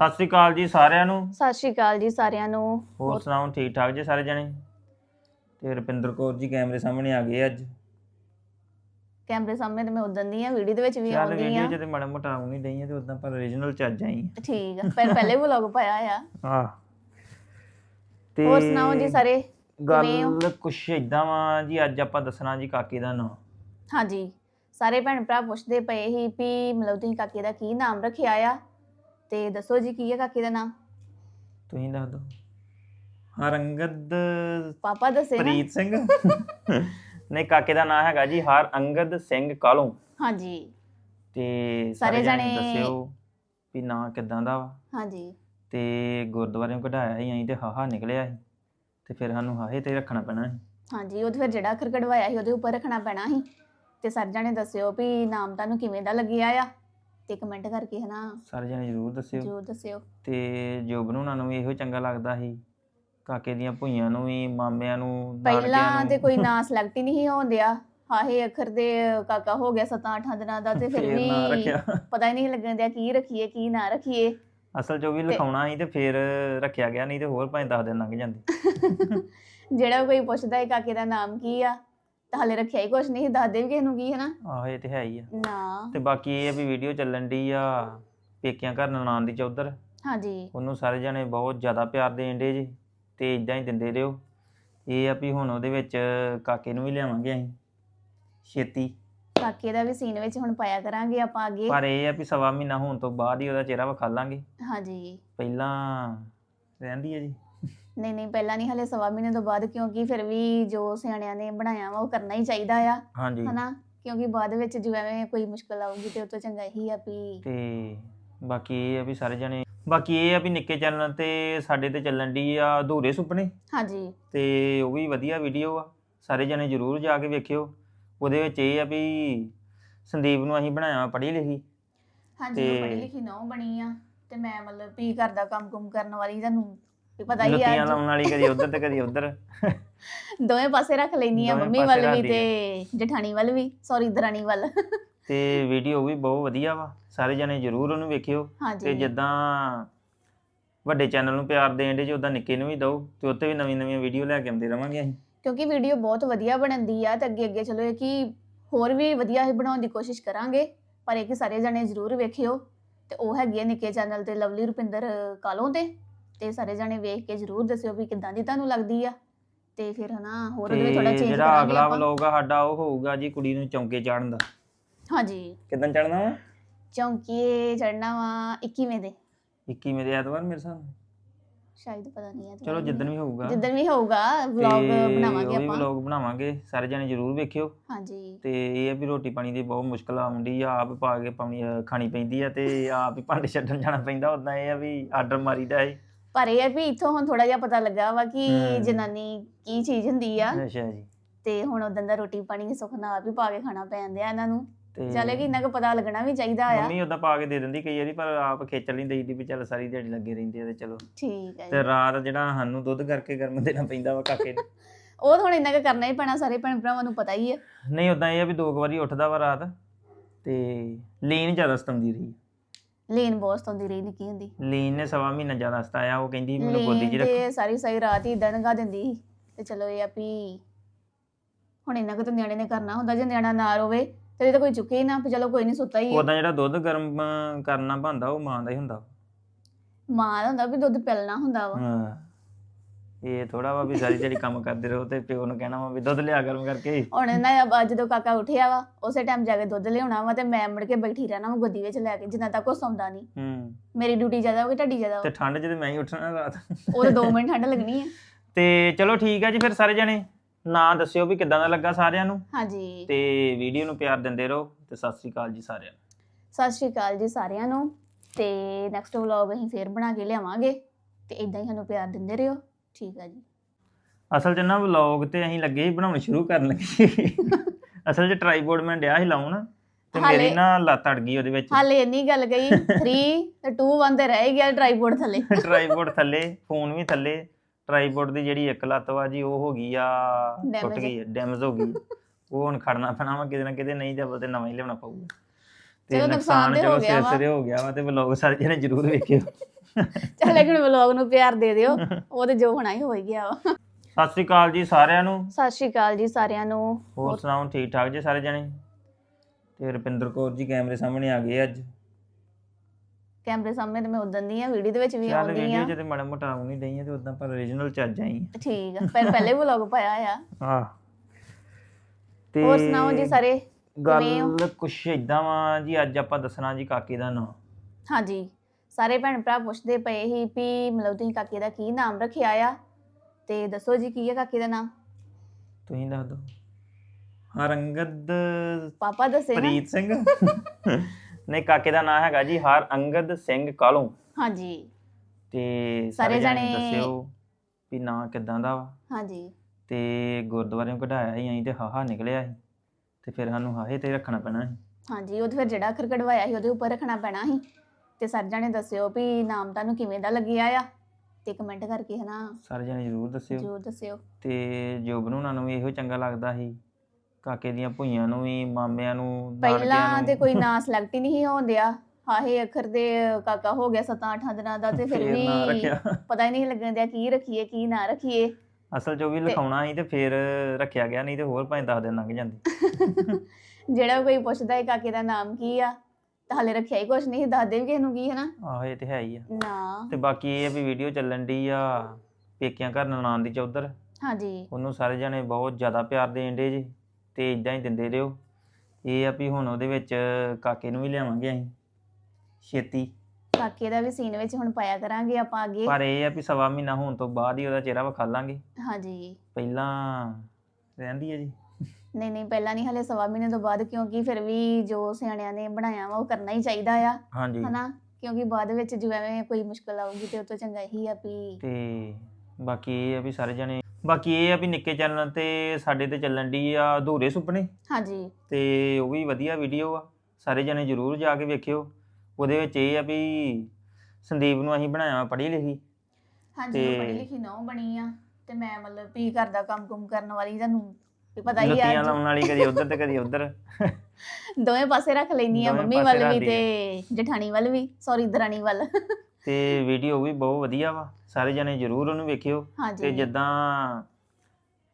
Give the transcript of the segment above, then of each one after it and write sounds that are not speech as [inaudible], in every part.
ਸਤਿ ਸ੍ਰੀ ਅਕਾਲ ਜੀ ਸਾਰਿਆਂ ਨੂੰ। ਸਤਿ ਸ਼੍ਰੀ ਅਕਾਲ ਜੀ ਸਾਰਿਆਂ ਨੂੰ। ਹੋਰ ਸੁਣਾਓ ਠੀਕ ਠਾਕ ਜੀ ਸਾਰੇ ਜਣੇ? ਤੇ ਰੁਪਿੰਦਰ ਕੌਰ ਜੀ ਕੈਮਰੇ ਸਾਹਮਣੇ ਆ ਗਏ ਅੱਜ। ਕੈਮਰੇ ਸਾਹਮਣੇ ਤੇ ਮੈਂ ਉਦੋਂ ਦੀ ਆ ਵੀਡੀਓ ਦੇ ਵਿੱਚ ਵੀ ਚੱਲ ਆਉਂਦੀ ਵੀਡੀਓ ਆ। ਤੇ ਮਾੜਾ ਮੋਟਾ ਆਉਂ ਨਹੀਂ ਤੇ ਉਦਾਂ ਪਰ origignal ਚ ਅੱਜ ਆਈ ਠੀਕ ਆ ਫਿਰ ਪਹਿਲੇ ਵਲੌਗ ਪਾਇਆ ਆ। ਆ ਤੇ ਹੋਰ ਸੁਣਾਓ ਜੀ ਸਾਰੇ ਕਿਵੇਂ ਹੋ? ਗੱਲ ਕੁਛ ਇਦਾਂ ਵਾ ਜੀ ਅੱਜ ਆਪਾਂ ਦੱਸਣਾ ਜੀ ਕਾਕੇ ਦਾ ਨਾਂ। ਹਾਂਜੀ। ਸਾਰੇ ਭੈਣ ਭਰਾ ਪੁੱਛਦੇ ਪਏ ਸੀ ਵੀ ਮਤਲਬ ਤੁਸੀਂ ਕਾਕੇ ਦਾ ਕੀ ਨਾਮ ਰੱਖਿਆ ਆ? ਤੇ ਦੱਸੋ ਜੀ ਕੀ ਹੈ ਕਾਕੇ ਦਾ ਨਾਮ? ਤੁਸੀਂ ਦੱਸ ਦਿਓ। ਹਰੰਗਦ ਪਾਪਾ ਦੱਸੇ ਨਾ। ਪ੍ਰੀਤ ਸਿੰਘ। ਨਹੀਂ ਕਾਕੇ ਦਾ ਨਾਂ ਹੈਗਾ ਜੀ ਹਰ ਅੰਗਦ ਸਿੰਘ ਕਾਲੋਂ ਹਾਂਜੀ। ਤੇ ਸਾਰੇ ਜਾਣੇ ਜਾਣੇ- ਦੱਸਿਓ ਵੀ ਨਾਂ ਕਿਦਾਂ ਦਾ ਵਾ। ਹਾਂਜੀ। ਤੇ ਗੁਰਦੁਆਰਿਓਂ ਕਢਾਇਆ ਸੀ ਅਸੀਂ ਤੇ ਹਾਹਾ ਨਿਕਲਿਆ ਸੀ। ਤੇ ਫਿਰ ਸਾਨੂੰ ਹਾਹੇ ਤੇ ਰੱਖਣਾ ਪੈਣਾ ਸੀ। ਹਾਂਜੀ ਉਹ ਤੇ ਫਿਰ ਜਿਹੜਾ ਅੱਖਰ ਕਢਵਾਇਆ ਸੀ ਉਹਦੇ ਉੱਪਰ ਰੱਖਣਾ ਪੈਣਾ ਸੀ। ਤੇ ਸਾਰੇ ਜਾਣੇ ਦੱਸਿਓ ਵੀ ਨਾਮ ਤੁਹਾਨੂੰ ਕਿਵੇਂ ਦਾ ਲੱਗਿਆ ਆ? ਤੇ ਕਮੈਂਟ ਕਰਕੇ ਹਨਾ। ਸਾਰੇ ਜਣੇ ਜ਼ਰੂਰ ਦੱਸਿਓ। ਜਰੂਰ ਦੱਸਿਓ। ਤੇ ਜੋਬਨ ਉਹਨਾਂ ਨੂੰ ਵੀ ਇਹੋ ਚੰਗਾ ਲੱਗਦਾ ਸੀ। ਕਾਕੇ ਦੀਆਂ ਭੂਈਆਂ ਨੂੰ ਵੀ ਮਾਮਿਆਂ ਨੂੰ ਪਹਿਲਾਂ ਨਾਨਕਿਆਂ ਤੇ ਨੂੰ। ਕੋਈ [laughs] ਨਾਂ ਸਿਲੈਕਟ ਹੀ ਨਹੀਂ ਹੋਉਂਦਿਆ ਹਾਹੇ ਅੱਖਰ ਦੇ ਕਾਕਾ ਹੋ ਗਿਆ 7-8 ਦਿਨਾਂ ਦਾ ਤੇ ਫਿਰ ਫੇਰ ਨਾਂ ਵੀ ਰੱਖਿਆ। ਪਤਾ ਹੀ ਨਹੀਂ ਲੱਗਣ ਦਿਆ ਕੀ ਰੱਖੀਏ ਕੀ ਨਾ ਰੱਖੀਏ। ਅਸਲ ਜੋ ਵੀ ਲਿਖਾਉਣਾ ਸੀ ਤੇ ਫਿਰ ਰੱਖਿਆ ਗਿਆ ਨਹੀਂ ਤੇ ਹੋਰ ਭਾਵੇਂ 10 ਦਿਨ ਲੰਘ ਜਾਂਦੇ। [laughs] ਜਿਹੜਾ ਕੋਈ ਪੁੱਛਦਾ ਹੈ ਕਾਕੇ ਦਾ ਨਾਮ ਕੀ ਆ ਤਾਂ ਹਲੇ ਰੱਖਿਆ ਹੀ ਕੁਛ ਨਹੀਂ ਦੱਸਦੇ ਵੀ ਕਿਸੇ ਨੂੰ ਕੀ ਹੈ ਨਾ। ਆਹੋ ਇਹ ਤੇ ਹੈ ਹੀ ਆ। ਨਾ। ਤੇ ਬਾਕੀ ਇਹ ਆ ਵੀ ਵੀਡੀਓ ਚੱਲਣ ਦੀ ਆ ਪੇਕਿਆਂ ਘਰ ਨਨਾਣ ਦੀ ਚੌਧਰ। ਹਾਂਜੀ। ਉਹਨੂੰ ਸਾਰੇ ਜਣੇ ਬਹੁਤ ਜ਼ਿਆਦਾ ਪਿਆਰ ਦੇਣ ਦੇ ਜੀ ਤੇ ਇਦਾਂ ਹੀ ਦਿੰਦੇ ਰਹੋ। ਇਹ ਆ ਵੀ ਹੁਣ ਉਹਦੇ ਵਿੱਚ ਕਾਕੇ ਨੂੰ ਵੀ ਲਿਆਵਾਂਗੇ ਅਸੀਂ ਛੇਤੀ। ਕਾਕੇ ਦਾ ਵੀ ਸੀਨ ਵਿੱਚ ਹੁਣ ਪਾਇਆ ਕਰਾਂਗੇ ਆਪਾਂ ਅੱਗੇ। ਪਰ ਇਹ ਆ ਵੀ ਸਵਾ ਮਹੀਨਾ ਹੋਣ ਤੋਂ ਬਾਅਦ ਹੀ ਉਹਦਾ ਚਿਹਰਾ ਵਿਖਾ ਲਾਂਗੇ। ਹਾਂਜੀ। ਪਹਿਲਾਂ ਰਹਿੰਦੀ ਹੈ ਜੀ। ਨਹੀਂ ਨਹੀਂ ਪਹਿਲਾਂ ਨਹੀਂ ਹਲੇ ਸਵਾ ਮਹੀਨੇ ਤੋਂ ਬਾਅਦ ਕਿਉਂਕਿ ਫਿਰ ਵੀ ਜੋ ਸਿਆਣਿਆਂ ਨੇ ਬਣਾਇਆ ਵਾ ਉਹ ਕਰਨਾ ਹੀ ਚਾਹੀਦਾ ਆ। ਹਾਂਜੀ। ਹਨਾ? ਕਿਉਂਕਿ ਬਾਅਦ ਵਿੱਚ ਜਿਵੇਂ ਕੋਈ ਮੁਸ਼ਕਲ ਆਊਗੀ ਤੇ ਉਹ ਤੋਂ ਚੰਗਾ ਇਹੀ ਆ ਵੀ ਤੇ ਬਾਕੀ ਇਹ ਆ ਵੀ ਸਾਰੇ ਜਣੇ ਬਾਕੀ ਇਹ ਆ ਵੀ ਨਿੱਕੇ ਚੈਨਲ ਤੇ ਸਾਡੇ ਤੇ ਚੱਲਣ ਦੀ ਆ ਅਧੂਰੇ ਸੁਪਨੇ। ਹਾਂਜੀ। ਤੇ ਉਹ ਵੀ ਵਧੀਆ ਵੀਡੀਓ ਆ ਸਾਰੇ ਜਣੇ ਜਰੂਰ ਜਾ ਕੇ ਵੇਖਿਓ। ਉਹਦੇ ਵਿੱਚ ਇਹ ਆ ਵੀ ਸੰਦੀਪ ਨੂੰ ਅਸੀਂ ਬਣਾਇਆ ਪੜ੍ਹੀ ਲਿਖੀ। ਹਾਂਜੀ ਉਹ ਤੇ- ਪੜ੍ਹੀ ਲਿਖੀ ਨੌ ਬਣੀ ਆ। ਤੇ ਮੈਂ ਮਤਲਬ ਵੀ ਘਰ ਦਾ ਕੰਮ ਕੁਮ ਕਰਨ ਵਾਲੀ ਤੁਹਾਨੂੰ ਵੀ ਪਤਾ ਹੀ ਆ ਲਾਉਣ ਵਾਲੀ ਕਦੀ ਉਧਰ ਤੇ ਕਦੀ ਉਧਰ। ਦੋਵੇਂ ਪਾਸੇ ਰੱਖ ਲੈਣੀ ਆ ਦੋਵੇਂ ਮੰਮੀ ਪਾਸੇ ਵੱਲ ਵੀ ਰੱਖਦੀ ਤੇ ਜਠਾਣੀ ਵੱਲ ਵੀ ਸੌਰੀ ਦਰਾਣੀ ਵੱਲ। ਤੇ ਵੀਡੀਓ ਵੀ ਬਹੁਤ ਵਧੀਆ ਵਾ ਸਾਰੇ ਜਣੇ ਜਰੂਰ ਉਹਨੂੰ ਵੇਖਿਓ। ਤੇ ਹਾਂਜੀ ਜਿੱਦਾਂ ਵੱਡੇ ਚੈਨਲ ਨੂੰ ਪਿਆਰ ਦੇਣ ਦੇ ਜੇ ਉਦਾਂ ਨਿੱਕੇ ਨੂੰ ਵੀ ਦਿਓ ਤੇ ਉੱਤੇ ਵੀ ਨਵੀਂ ਨਵੀਆਂ ਵੀਡੀਓ ਲੈ ਕੇ ਆਉਂਦੇ ਰਵਾਂਗੇ ਅਸੀਂ। ਕਿਉਂਕਿ ਵੀਡੀਓ ਬਹੁਤ ਵਧੀਆ ਬਣਦੀ ਆ ਤੇ ਅੱਗੇ ਅੱਗੇ ਚਲੋ ਇਹ ਕਿ ਹੋਰ ਵੀ ਵਧੀਆ ਹੀ ਬਣਾਉਣ ਦੀ ਕੋਸ਼ਿਸ਼ ਕਰਾਂਗੇ ਪਰ ਇਹ ਕਿ ਸਾਰੇ ਜਣੇ ਜ਼ਰੂਰ ਵੇਖਿਓ। ਤੇ ਉਹ ਹੈਗੀ ਆ ਨਿੱਕੇ ਚੈਨਲ ਤੇ ਲਵਲੀ ਰੁਪਿੰਦਰ ਕਾਲੋਂ ਤੇ? ਤੇ ਸਾਰੇ ਜਣੇ ਵੇਖ ਕੇ ਜ਼ਰੂਰ ਦੱਸਿਓ ਵੀ ਕਿੱਦਾਂ ਦੀ ਤੁਹਾਨੂੰ ਲੱਗਦੀ ਆ। ਤੇ ਫਿਰ ਹਨਾ ਹੋਰ ਉਹਦੇ ਵਿੱਚ ਥੋੜਾ ਚੇਂਜ ਜਿਹੜਾ ਕਰਾਂਗੇ ਅਗਲਾ ਆਪਾਂ। ਵਲੋਗ ਆ ਸਾਡਾ ਉਹ ਹੋਊਗਾ ਜੀ ਕੁੜੀ ਨੂੰ ਚੌਂਕੇ ਚਾੜਨ ਦਾ। ਹਾਂਜੀ। ਕਿਦਾਂ ਚੜਨਾ ਵਾ? ਚੌਂਕੀਏ ਚੜਨਾ ਵਾ 21ਵੇਂ ਦੇ। 21 ਮੇਰੇ ਐਤਵਾਰ ਮੇਰੇ ਸਾਹ ਸ਼ਾਇਦ ਪਤਾ ਨਹੀਂ ਹੈ ਚਲੋ ਜਿੱਦਣ ਵੀ ਹੋਊਗਾ। ਜਿੱਦਣ ਵੀ ਹੋਊਗਾ ਵਲੌਗ ਬਣਾਵਾਂਗੇ ਆਪਾਂ। ਵਲੌਗ ਬਣਾਵਾਂਗੇ ਸਾਰੇ ਜਣੇ ਜਰੂਰ ਵੇਖਿਓ। ਹਾਂਜੀ। ਤੇ ਇਹ ਆ ਵੀ ਰੋਟੀ ਪਾਣੀ ਦੀ ਬਹੁਤ ਮੁਸ਼ਕਲ ਆਉਂਦੀ ਆ ਆਪ ਪਾ ਕੇ ਅਹ ਖਾਣੀ ਪੈਂਦੀ ਆ ਤੇ ਆਪ ਹੀ ਭਾਂਡੇ ਛੱਡਣ ਜਾਣਾ ਪੈਂਦਾ। ਉਦਾਂ ਇਹ ਆ ਵੀ ਆਰਡਰ ਮਾਰੀਦਾ ਹੈ ਪਰ ਇਹ ਵੀ ਇੱਥੋਂ ਹੁਣ ਥੋੜਾ ਜਿਹਾ ਪਤਾ ਲੱਗਾ ਵਾ ਕਿ ਹਮ। ਜਨਾਨੀ ਕੀ ਚੀਜ਼ ਹੁੰਦੀ ਆ। ਅੱਛਾ ਜੀ। ਤੇ ਹੁਣ ਉਦੋਂ ਦਾ ਰੋਟੀ ਪਾਣੀ ਸੁੱਖ ਨਾਲ ਆਪ ਹੀ ਪਾ ਕੇ ਖਾਣਾ ਪੈਂਦਾ ਇਹਨਾਂ ਨੂੰ। ਤੇ ਚੱਲੇ ਕਿ ਇੰਨਾ ਕੁ ਪਤਾ ਲੱਗਣਾ ਵੀ ਚਾਹੀਦਾ ਆ। ਮੰਮੀ ਉਦਾਂ ਪਾ ਕੇ ਦੇ ਦਿੰਦੀ ਕਈ ਵਾਰੀ ਪਰ ਆਪ ਖੇਚਲ ਨਹੀਂ ਦੇਈਦੀ ਵੀ ਚੱਲ ਸਾਰੀ ਦਿਹਾੜੀ ਲੱਗੇ ਰਹਿੰਦੇ ਆ ਤੇ ਚਲੋ। ਠੀਕ ਹੈ ਤੇ ਰਾਤ ਜਿਹੜਾ ਸਾਨੂੰ ਦੁੱਧ ਕਰਕੇ ਗਰਮ ਦੇਣਾ ਪੈਂਦਾ ਵਾ ਕਾਕੇ ਨੂੰ। [laughs] ਉਹ ਤਾਂ ਹੁਣ ਇੰਨਾ ਕੁ ਕਰਨਾ ਹੀ ਪੈਣਾ ਸਾਰੇ ਭੈਣ ਭਰਾਵਾਂ ਨੂੰ ਪਤਾ ਹੀ ਹੈ ਨਹੀਂ ਉਦਾਂ ਇਹ ਆ ਵੀ ਦੋ ਕੁ ਵਾਰੀ ਉੱਠਦਾ ਵਾ ਰਾਤ ਤੇ ਲੀਨ ਜ਼ਿਆਦਾ ਸਤਾਉਂਦੀ ਰਹੀ। ਲੀਨ ਬਹੁਤ ਹੁੰਦੀ ਰਹੀ ਨਿੱਕੀ ਹੁੰਦੀ। ਲੀਨ ਨੇ ਸਵਾ ਮਹੀਨਾ ਜ਼ਿਆਦਾ ਸਤਾਇਆ ਉਹ ਕਹਿੰਦੀ ਮੈਨੂੰ ਗੋਦੀ 'ਚ ਲੀਨ ਰੱਖ। ਤੇ ਸਾਰੀ ਸਾਰੀ ਰਾਤ ਹੀ ਇਦਾਂ ਲੰਘਾ ਦਿੰਦੀ ਸੀ। ਤੇ ਚਲੋ ਇਹ ਆ ਵੀ ਹੁਣ ਇੰਨਾ ਕੁ ਤਾਂ ਨਿਆਣੇ ਨੇ ਕਰਨਾ ਹੁੰਦਾ ਜੇ ਨਿਆਣਾ ਨਾ ਰੋਵੇ ਤੇ ਇਹ ਤਾਂ ਕੋਈ ਚੁੱਕੇ ਹੀ ਨਾ ਵੀ ਚਲੋ ਕੋਈ ਨਹੀਂ ਸੁੱਤਾ ਹੀ ਹੈ ਉਦਾਂ ਜਿਹੜਾ ਦੁੱਧ ਗਰਮ ਅਹ, ਕਰਨਾ ਬੰਦਾ ਉਹ ਮਾਂ ਦਾ ਹੀ ਹੁੰਦਾ। ਮਾਂ ਦਾ ਹੁੰਦਾ ਵੀ ਦੁੱਧ ਪਿਲਣਾ ਹੁੰਦਾ ਵਾ। ਹਾਂ। ਇਹ ਥੋੜਾ ਵਾ ਵੀ ਸਾਰੀ ਜਿਹੜੀ ਕੰਮ ਕਰਦੇ ਰਹੋ ਤੇ ਪਿਓ ਨੂੰ ਕਹਿਣਾ ਵਾ ਵੀ ਦੁੱਧ ਲਿਆ ਗਰਮ ਕਰਕੇ। ਹੁਣ ਨਾ ਅੱਜ ਜਦੋਂ ਕਾਕਾ ਉੱਠਿਆ ਵਾ ਉਸੇ ਟਾਈਮ ਜਾ ਕੇ ਦੁੱਧ ਲਿਆਉਣਾ ਵਾ ਤੇ ਮੈਂ ਮੁੜ ਕੇ ਬੈਠੀ ਰਹਿਣਾ ਵਾ ਗੋਦੀ ਵਿੱਚ ਲੈ ਕੇ ਜਿੰਨਾ ਤੱਕ ਉਹ ਸੌਂਦਾ ਨਹੀਂ ਹੂੰ। ਮੇਰੀ ਡਿਊਟੀ ਜ਼ਿਆਦਾ ਹੋਵੇ ਢੱਡੀ ਜ਼ਿਆਦਾ ਤੇ ਠੰਡ 'ਚ ਤੇ ਮੈਂ ਹੀ ਉੱਠਣਾ ਰਾਤ। ਉਹ ਤਾਂ 2 ਮਿੰਟ ਠੰਡ ਲੱਗਣੀ ਹੈ ਤੇ ਚਲੋ ਠੀਕ ਹੈ ਜੀ ਫਿਰ ਸਾਰੇ ਜਣੇ। ਨਾਂ ਦੱਸਿਓ ਵੀ ਕਿੱਦਾਂ ਦਾ ਲੱਗਾ ਸਾਰਿਆਂ ਨੂੰ। ਹਾਂਜੀ। ਤੇ ਵੀਡੀਓ ਨੂੰ ਪਿਆਰ ਦਿੰਦੇ ਰਹੋ ਤੇ ਸਤਿ ਸ੍ਰੀ ਅਕਾਲ ਜੀ ਸਾਰਿਆਂ ਨੂੰ। ਸਤਿ ਸ਼੍ਰੀ ਅਕਾਲ ਜੀ ਸਾਰਿਆਂ ਨੂੰ। ਤੇ ਨੈਕਸਟ ਵਲੌਗ ਅਸੀਂ ਫੇਰ ਬਣਾ ਕੇ ਲਿਆਵਾਂਗੇ। ਤੇ ਇਦਾਂ ਹੀ ਸਾਨੂੰ ਪਿਆਰ ਦਿੰਦੇ ਰਹੋ। ਠੀਕ ਆ ਜੀ। ਅਸਲ 'ਚ ਨਾ ਵਲੌਗ ਤੇ ਅਸੀਂ ਲੱਗੇ ਸੀ ਬਣਾਉਣੇ ਸ਼ੁਰੂ ਕਰਨ ਲੱਗੇ ਅਸਲ 'ਚ ਟ੍ਰਾਈਪੋਡ ਮੈਂ ਡਿਆ ਸੀ ਲਾਉਣ ਤੇ ਮੇਰੀ ਹਾਲੇ- ਨਾ ਲੱਤ ਅੜ ਗਈ ਉਹਦੇ ਵਿੱਚ। ਹਾਲੇ ਇੰਨੀ ਗੱਲ ਗਈ 3 ਤੇ 2 1 ਤੇ ਰਹਿ ਗਿਆ ਟ੍ਰਾਈਪੋਡ ਥੱਲੇ। ਟ੍ਰਾਈਪੋਡ ਥੱਲੇ ਫੋਨ ਵੀ ਥੱਲੇ। ਟ੍ਰਾਈਪੋਡ ਦੀ ਜਿਹੜੀ ਇੱਕ ਲੱਤ ਵਾ ਜੀ ਉਹ ਹੋ ਗਈ ਆ ਟੁੱਟ Damage। ਗਈ ਡੈਮੇਜ ਹੋ ਗਈ। ਉਹ ਹੁਣ ਖੜਨਾ ਪੈਣਾ ਵਾ ਕਿਤੇ ਨਾ ਕਿਤੇ ਨਹੀਂ ਜਬਲ ਤੇ ਨਵਾਂ ਹੀ ਲਿਆਉਣਾ ਪਊਗਾ। ਤੇ ਚਲੋ ਨੁਕਸਾਨ ਤੇ ਹੋ ਚਲੋ ਗਿਆ ਸਿਰ ਵਾ। ਸਿਰੇ ਹੋ ਗਿਆ ਵਾ ਤੇ ਵਲੌਗ ਸਾਰੇ ਜਣੇ ਜ਼ਰੂਰ ਵੇਖਿਓ। ਚੱਲ ਲੇਕਿਨ ਵਲੌਗ ਨੂੰ ਪਿਆਰ ਦੇ ਦਿਓ। ਉਹ ਤੇ ਜੋ ਹੋਣਾ ਹੀ ਹੋ ਹੀ ਗਿਆ ਵਾ। ਸਤਿ ਸ੍ਰੀ ਅਕਾਲ ਜੀ ਸਾਰਿਆਂ ਨੂੰ। ਸਤਿ ਸ਼੍ਰੀ ਅਕਾਲ ਜੀ ਸਾਰਿਆਂ ਨੂੰ। ਹੋਰ ਸੁਣਾਓ ਠੀਕ ਠਾਕ ਜੀ ਸਾਰੇ ਜਣੇ? ਤੇ ਰੁਪਿੰਦਰ ਕੌਰ ਜੀ ਕੈਮਰੇ ਸਾਹਮਣੇ ਆ ਗਏ ਅੱਜ। ਕੈਮਰੇ ਸਾਹਮਣੇ ਤੇ ਮੈਂ ਉਦੋਂ ਦੀ ਆ ਵੀਡੀਓ ਦੇ ਵਿੱਚ ਵੀ ਚੱਲ ਆਉਂਦੀ ਆ। ਵੀਡੀਓ ਚ ਤੇ ਮਾੜਾ ਮੋਟਾ ਆਉਂ ਨਹੀਂ ਡਈ ਆ ਤੇ ਉਦਾਂ ਪਰ origignal ਚ ਅੱਜ ਆਈ ਠੀਕ ਆ ਪਰ ਪਹਿਲੇ ਵਲੌਗ ਪਾਇਆ ਆ। ਆ ਤੇ ਹੋਰ ਸੁਣਾਓ ਜੀ ਸਾਰੇ? ਗੱਲ ਕੁਛ ਇਦਾਂ ਵਾ ਜੀ ਅੱਜ ਆਪਾਂ ਦੱਸਣਾ ਜੀ ਕਾਕੇ ਦਾ ਨਾਂ। ਹਾਂਜੀ। ਸਾਰੇ ਭੈਣ ਭਰਾ ਪੁੱਛਦੇ ਪਏ ਸੀ ਵੀ ਮਤਲਬ ਤੁਸੀਂ ਕਾਕੇ ਦਾ ਕੀ ਨਾਮ ਰੱਖਿਆ ਆ? ਤੇ ਦੱਸੋ ਜੀ ਕੀ ਹੈ ਕਾਕੇ ਦਾ ਨਾਮ? ਤੁਸੀਂ ਦੱਸ ਦਿਓ। ਹਰੰਗਦ ਪਾਪਾ ਦੱਸੇ ਨਾ। ਪ੍ਰੀਤ ਸਿੰਘ। ਨਹੀਂ ਕਾਕੇ ਦਾ ਨਾਂ ਹੈਗਾ ਜੀ ਹਰ ਅੰਗਦ ਸਿੰਘ ਕਾਲੋਂ। ਹਾਂਜੀ। ਤੇ ਸਾਰੇ ਜਾਣੇ ਜਾਣੇ- ਦੱਸਿਓ ਵੀ ਨਾਂ ਕਿਦਾਂ ਦਾ ਵਾ। ਹਾਂਜੀ। ਤੇ ਗੁਰਦੁਆਰਿਓਂ ਕਢਾਇਆ ਸੀ ਅਸੀਂ ਤੇ ਹਾਹਾ ਨਿਕਲਿਆ ਸੀ। ਤੇ ਫਿਰ ਸਾਨੂੰ ਹਾਹੇ ਤੇ ਰੱਖਣਾ ਪੈਣਾ ਸੀ। ਹਾਂਜੀ ਉਹ ਤੇ ਫਿਰ ਜਿਹੜਾ ਅੱਖਰ ਕਢਵਾਇਆ ਸੀ ਉਹਦੇ ਉੱਪਰ ਰੱਖਣਾ ਪੈਣਾ ਸੀ। ਤੇ ਸਾਰੇ ਜਾਣੇ ਦੱਸਿਓ ਵੀ ਨਾਮ ਤੁਹਾਨੂੰ ਕਿਵੇਂ ਦਾ ਲੱਗਿਆ ਆ? ਤੇ ਕਮੈਂਟ ਕਰਕੇ ਹਨਾ। ਸਾਰੇ ਜਾਣੇ ਜ਼ਰੂਰ ਦੱਸਿਓ। ਜਰੂਰ ਦੱਸਿਓ। ਤੇ ਜੋਬਨ ਉਹਨਾਂ ਨੂੰ ਵੀ ਇਹੋ ਚੰਗਾ ਲੱਗਦਾ ਸੀ। ਕਾਕੇ ਦੀਆਂ ਭੂਈਆਂ ਨੂੰ ਵੀ ਮਾਮਿਆਂ ਨੂੰ ਪਹਿਲਾਂ ਨਾਨਕਿਆਂ ਤੇ ਨੂੰ। ਕੋਈ [laughs] ਨਾਂ ਸਿਲੈਕਟ ਹੀ ਨਹੀਂ ਹੋਣ ਡਿਆ ਹਾਹੇ ਅੱਖਰ ਦੇ ਕਾਕਾ ਹੋ ਗਿਆ 7-8 ਦਿਨਾਂ ਦਾ ਤੇ ਫਿਰ ਫਿਰ ਨਾਂ ਵੀ ਰੱਖਿਆ। ਪਤਾ ਹੀ ਨਹੀਂ ਲੱਗਣ ਡਿਆ ਕੀ ਰੱਖੀਏ ਕੀ ਨਾ ਰੱਖੀਏ। ਅਸਲ ਜੋ ਵੀ ਲਿਖਾਉਣਾ ਸੀ ਤੇ ਫਿਰ ਰੱਖਿਆ ਗਿਆ ਨਹੀਂ ਤੇ ਹੋਰ ਭਾਵੇਂ 10 ਦਿਨ ਲੰਘ ਜਾਂਦੇ। [laughs] ਜਿਹੜਾ ਕੋਈ ਪੁੱਛਦਾ ਹੈ ਕਾਕੇ ਦਾ ਨਾਮ ਕੀ ਆ? ਤਾਂ ਹਲੇ ਰੱਖਿਆ ਹੀ ਕੁਛ ਨਹੀਂ ਦੱਸਦੇ ਵੀ ਕਿਸੇ ਨੂੰ ਕੀ ਹੈ ਨਾ ਆਹੋ ਇਹ ਤੇ ਹੈ ਹੀ ਆ। ਨਾ। ਤੇ ਬਾਕੀ ਇਹ ਆ ਵੀ ਵੀਡੀਓ ਚੱਲਣ ਦੀ ਆ ਪੇਕਿਆਂ ਘਰ ਨਨਾਣ ਦੀ ਚੌਧਰ। ਹਾਂਜੀ। ਉਹਨੂੰ ਸਾਰੇ ਜਣੇ ਬਹੁਤ ਜ਼ਿਆਦਾ ਪਿਆਰ ਦੇਣ ਦੇ ਜੀ ਤੇ ਇਦਾਂ ਹੀ ਦਿੰਦੇ ਰਹੋ। ਇਹ ਆ ਵੀ ਹੁਣ ਉਹਦੇ ਵਿੱਚ ਕਾਕੇ ਨੂੰ ਵੀ ਲਿਆਵਾਂਗੇ ਅਸੀਂ ਛੇਤੀ। ਕਾਕੇ ਦਾ ਵੀ ਸੀਨ ਵਿੱਚ ਹੁਣ ਪਾਇਆ ਕਰਾਂਗੇ ਆਪਾਂ ਅੱਗੇ। ਪਰ ਇਹ ਆ ਵੀ ਸਵਾ ਮਹੀਨਾ ਹੋਣ ਤੋਂ ਬਾਅਦ ਹੀ ਉਹਦਾ ਚਿਹਰਾ ਵਿਖਾ ਲਾਂਗੇ। ਹਾਂਜੀ। ਪਹਿਲਾਂ ਰਹਿੰਦੀ ਹੈ ਜੀ। ਨਹੀਂ ਨਹੀਂ ਪਹਿਲਾਂ ਨਹੀਂ ਹਲੇ ਸਵਾ ਮਹੀਨੇ ਤੋਂ ਬਾਅਦ ਕਿਉਂਕਿ ਫਿਰ ਵੀ ਜੋ ਸਿਆਣਿਆਂ ਨੇ ਬਣਾਇਆ ਵਾ ਉਹ ਕਰਨਾ ਹੀ ਚਾਹੀਦਾ ਆ ਹਾਂਜੀ। ਹਨਾ? ਕਿਉਂਕਿ ਬਾਅਦ ਵਿੱਚ ਜੋ ਐਵੇਂ ਕੋਈ ਮੁਸ਼ਕਲ ਆਊਗੀ ਤੇ ਉਹ ਤੋਂ ਚੰਗਾ ਇਹੀ ਆ ਵੀ ਤੇ ਬਾਕੀ ਇਹ ਆ ਵੀ ਸਾਰੇ ਜਣੇ ਬਾਕੀ ਇਹ ਆ ਵੀ ਨਿੱਕੇ ਚੈਨਲ ਤੇ ਸਾਡੇ ਤੇ ਚੱਲਣ ਦੀ ਆ ਅਧੂਰੇ ਸੁਪਨੇ। ਹਾਂਜੀ। ਤੇ ਉਹ ਵੀ ਵਧੀਆ ਵੀਡੀਓ ਆ ਸਾਰੇ ਜਣੇ ਜਰੂਰ ਜਾ ਕੇ ਵੇਖਿਓ। ਉਹਦੇ ਵਿੱਚ ਇਹ ਆ ਵੀ ਸੰਦੀਪ ਨੂੰ ਅਸੀਂ ਬਣਾਇਆ ਪੜ੍ਹੀ ਲਿਖੀ। ਹਾਂਜੀ ਉਹ ਤੇ- ਪੜ੍ਹੀ ਲਿਖੀ ਨੌ ਬਣੀ ਆ ਤੇ ਮੈਂ ਮਤਲਬ ਵੀ ਘਰ ਦਾ ਕੰਮ ਕੁਮ ਕਰਨ ਵਾਲੀ ਤੁਹਾਨੂੰ ਵੀ ਪਤਾ ਹੀ ਲੁੱਤੀਆਂ ਆ ਲਾਉਣ ਵਾਲੀ ਕਦੀ ਉਧਰ ਤੇ ਕਦੀ ਉਧਰ। [laughs] ਦੋਵੇਂ ਪਾਸੇ ਰੱਖ ਲੈਣੀ ਆ ਦੋਵੇਂ ਮੰਮੀ ਪਾਸੇ ਵੱਲ ਵੀ ਤੇ ਜਠਾਣੀ ਵੱਲ ਵੀ ਸੌਰੀ ਦਰਾਣੀ ਵੱਲ। [laughs] ਤੇ ਵੀਡੀਓ ਵੀ ਬਹੁਤ ਵਧੀਆ ਵਾ ਸਾਰੇ ਜਣੇ ਜਰੂਰ ਉਹਨੂੰ ਵੇਖਿਓ। ਤੇ ਹਾਂਜੀ ਜਿੱਦਾਂ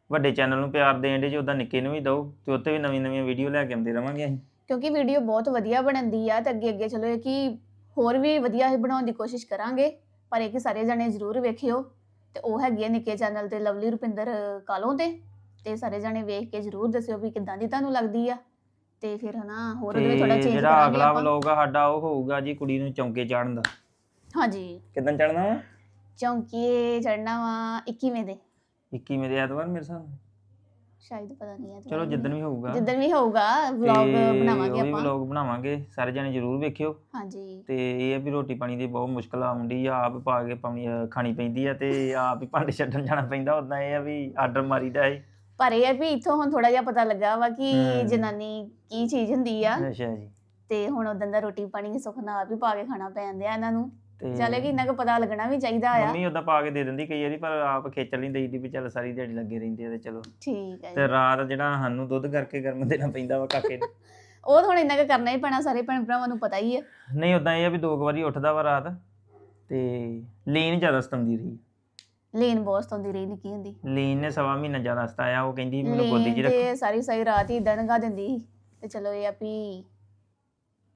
ਵੱਡੇ ਚੈਨਲ ਨੂੰ ਪਿਆਰ ਦੇਣ ਦੇ ਜੇ ਉਦਾਂ ਨਿੱਕੇ ਨੂੰ ਵੀ ਦਿਓ ਤੇ ਉੱਤੇ ਵੀ ਨਵੀਂ ਨਵੀਆਂ ਵੀਡੀਓ ਲੈ ਕੇ ਆਉਂਦੇ ਰਵਾਂਗੇ ਅਸੀਂ। ਕਿਉਂਕਿ ਵੀਡੀਓ ਬਹੁਤ ਵਧੀਆ ਬਣਦੀ ਆ ਤੇ ਅੱਗੇ ਅੱਗੇ ਚਲੋ ਇਹ ਕਿ ਹੋਰ ਵੀ ਵਧੀਆ ਹੀ ਬਣਾਉਣ ਦੀ ਕੋਸ਼ਿਸ਼ ਕਰਾਂਗੇ ਪਰ ਇਹ ਕਿ ਸਾਰੇ ਜਣੇ ਜ਼ਰੂਰ ਵੇਖਿਓ। ਤੇ ਉਹ ਹੈਗੀ ਆ ਨਿੱਕੇ ਚੈਨਲ ਤੇ ਲਵਲੀ ਰੁਪਿੰਦਰ ਕਾਲੋਂ ਤੇ। ਤੇ ਸਾਰੇ ਜਣੇ ਵੇਖ ਕੇ ਜ਼ਰੂਰ ਦੱਸਿਓ ਵੀ ਕਿੱਦਾਂ ਦੀ ਤੁਹਾਨੂੰ ਲੱਗਦੀ ਆ। ਤੇ ਫਿਰ ਹਨਾ ਹੋਰ ਉਹਦੇ ਵਿੱਚ ਥੋੜਾ ਤੇ ਚੇਂਜ ਜਿਹੜਾ ਕਰਾਂਗੇ ਅਗਲਾ ਆਪਾਂ। ਵਲੋਗ ਆ ਸਾਡਾ ਉਹ ਹੋਊਗਾ ਜੀ ਕੁੜੀ ਨੂੰ ਚੌਂਕੇ ਚਾੜਨ ਦਾ। ਹਾਂਜੀ। ਕਿਦਾਂ ਚੜਨਾ ਵਾ? ਚੌਂਕੀਏ ਚੜਨਾ ਵਾ 21ਵੇਂ ਦੇ। 21 ਦੇ ਐਤਵਾਰ ਮੇਰੇ ਸਾਹਮਣੇ ਸ਼ਾਇਦ ਪਤਾ ਨਹੀਂ ਹੈ ਚਲੋ ਜਿੱਦਣ ਵੀ ਹੋਊਗਾ। ਜਿੱਦਣ ਵੀ ਹੋਊਗਾ ਵਲੌਗ ਬਣਾਵਾਂਗੇ ਆਪਾਂ। ਵਲੌਗ ਬਣਾਵਾਂਗੇ ਸਾਰੇ ਜਣੇ ਜਰੂਰ ਵੇਖਿਓ। ਹਾਂਜੀ। ਤੇ ਇਹ ਆ ਵੀ ਰੋਟੀ ਪਾਣੀ ਦੀ ਬਹੁਤ ਮੁਸ਼ਕਲ ਆਉਂਦੀ ਆ ਆਪ ਪਾ ਕੇ ਪਾਣੀ ਅਹ ਖਾਣੀ ਪੈਂਦੀ ਆ ਤੇ ਆਪ ਹੀ ਭਾਂਡੇ ਛੱਡਣ ਜਾਣਾ ਪੈਂਦਾ। ਉਦਾਂ ਇਹ ਆ ਵੀ ਆਰਡਰ ਮਾਰੀਦਾ ਏ ਪਰ ਇਹ ਹੈ ਵੀ ਇੱਥੋਂ ਹੁਣ ਥੋੜਾ ਜਿਹਾ ਪਤਾ ਲੱਗਾ ਵਾ ਕਿ ਹਮ। ਜਨਾਨੀ ਕੀ ਚੀਜ਼ ਹੁੰਦੀ ਆ। ਅੱਛਾ ਜੀ। ਤੇ ਹੁਣ ਉਦੋਂ ਦਾ ਰੋਟੀ ਪਾਣੀ ਸੁੱਖ ਨਾਲ ਆਪ ਹੀ ਪਾ ਕੇ ਖਾਣਾ ਪੈਂਦਾ ਇਹਨਾਂ ਨੂੰ। ਤੇ ਚੱਲੇ ਕਿ ਇੰਨਾ ਕੁ ਪਤਾ ਲੱਗਣਾ ਵੀ ਚਾਹੀਦਾ ਆ। ਮੰਮੀ ਉਦਾਂ ਪਾ ਕੇ ਦੇ ਦਿੰਦੀ ਕਈ ਵਾਰੀ ਪਰ ਆਪ ਖੇਚਲ ਨਹੀਂ ਦੇਈਦੀ ਵੀ ਚੱਲ ਸਾਰੀ ਦਿਹਾੜੀ ਲੱਗੇ ਰਹਿੰਦੇ ਆ ਤੇ ਚਲੋ। ਠੀਕ ਹੈ ਜੀ। ਤੇ ਰਾਤ ਜਿਹੜਾ ਸਾਨੂੰ ਦੁੱਧ ਕਰਕੇ ਗਰਮ ਦੇਣਾ ਪੈਂਦਾ ਵਾ ਕਾਕੇ ਨੂੰ। [laughs] ਉਹ ਤਾਂ ਹੁਣ ਇੰਨਾ ਕੁ ਕਰਨਾ ਹੀ ਪੈਣਾ ਸਾਰੇ ਭੈਣ ਭਰਾਵਾਂ ਨੂੰ ਪਤਾ ਹੀ ਹੈ ਨਹੀਂ ਉਦਾਂ ਇਹ ਆ ਵੀ ਦੋ ਕੁ ਵਾਰੀ ਉੱਠਦਾ ਵਾ ਰਾਤ ਤੇ ਲੀਨ ਜ਼ਿਆਦਾ ਸਤਾਉਂਦੀ ਰਹੀ। ਲੀਨ ਬਹੁਤ ਸਤਾਉਂਦੀ ਰਹੀ ਨਿੱਕੀ ਹੁੰਦੀ। ਲੀਨ ਨੇ ਸਵਾ ਮਹੀਨਾ ਜ਼ਿਆਦਾ ਸਤਾਇਆ ਉਹ ਕਹਿੰਦੀ ਮੈਨੂੰ ਗੋਦੀ 'ਚ ਲੀਨ ਰੱਖੋ। ਤੇ ਸਾਰੀ ਸਾਰੀ ਰਾਤ ਹੀ ਇਦਾਂ ਲੰਘਾ ਦਿੰਦੀ ਸੀ। ਤੇ ਚਲੋ ਇਹ ਆ ਵੀ